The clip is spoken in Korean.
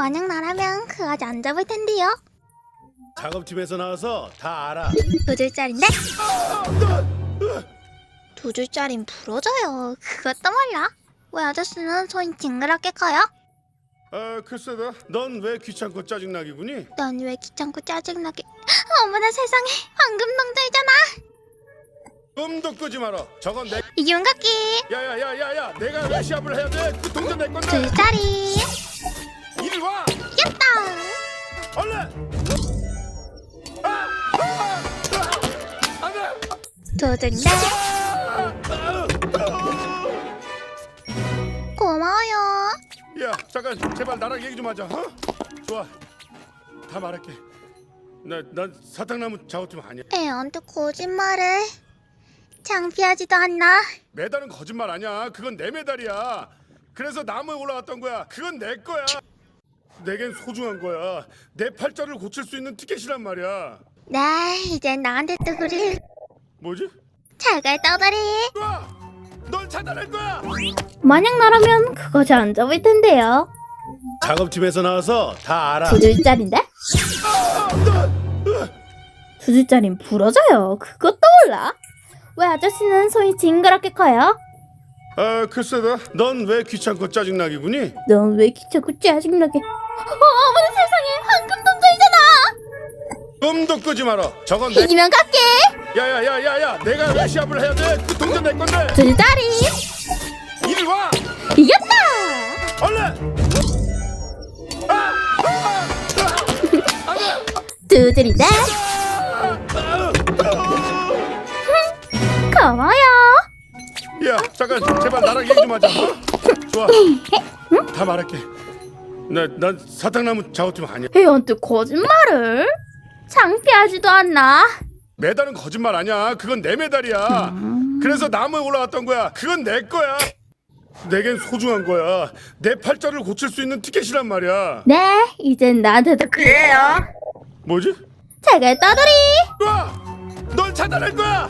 만약 나라면 그거 안 잡을 텐데요. 작업팀에서 나와서 다 알아. 두 줄짜리인데? 두 줄짜린 부러져요. 그것도 몰라. 왜 아저씨는 손이 징그럽게 커요? 아 글쎄다. 넌 왜 귀찮고 짜증나기군이? 넌왜 귀찮고 짜증나게? 어머나 세상에 황금 동자이잖아. 꿈도 꾸지 마라. 저건 내. 이윤각기 야야야야야. 내가 왜 시합을 해야 돼? 그 동전 내 건데. 줄짜리 깼다. 얼른. 아! 아! 아! 줄인데 고마워요. 야 잠깐 제발 나랑 얘기 좀 하자. 어? 좋아. 다 말할게. 나난 사탕나무 작업팀 아니야. 애한테 거짓말을 창피하지도 않나? 메달은 거짓말 아니야. 그건 내 메달이야. 그래서 나무에 올라갔던 거야. 그건 내 거야. 내겐 소중한 거야. 내 팔자를 고칠 수 있는 티켓이란 말이야. 네 이젠 나한테 또 그릴 뭐지? 떠다리. 와! 널 찾아낼 거야. 만약 나라면 그거 잘안 잡을 텐데요. 작업팀에서 나와서 다 알아. 두 줄짜리인데? 두 줄짜린 부러져요. 그것도 몰라? 왜 아저씨는 손이 징그럽게 커요? 아 글쎄다. 넌 왜 귀찮고 짜증나기군이? 넌왜 귀찮고 짜증나게? 어, 어머나 세상에 황금 동전이잖아. 꿈도 꾸지 마라. 저건 내. 이기면 갈게. 야야야야야. 내가 왜 시합을 해야 돼? 그 동전 내 건데. 두 줄짜리 이리 와. 이겼다. 얼른. 아! 아! 아! 안 돼. 두 줄인데 고마워요. 야 잠깐 제발 나랑 얘기 좀 하자 어? 좋아 다 말할게 나, 난 사탕나무 작업팀 아니야 애한테 거짓말을? 창피하지도 않나? 메달은 거짓말 아니야 그건 내 메달이야 그래서 나무에 올라갔던 거야 그건 내 거야 내겐 소중한 거야 내 팔자를 고칠 수 있는 티켓이란 말이야 네, 이젠 나한테도 그래요. 뭐지? 잘갈 떠돌이. 와! 널 찾아낼 거야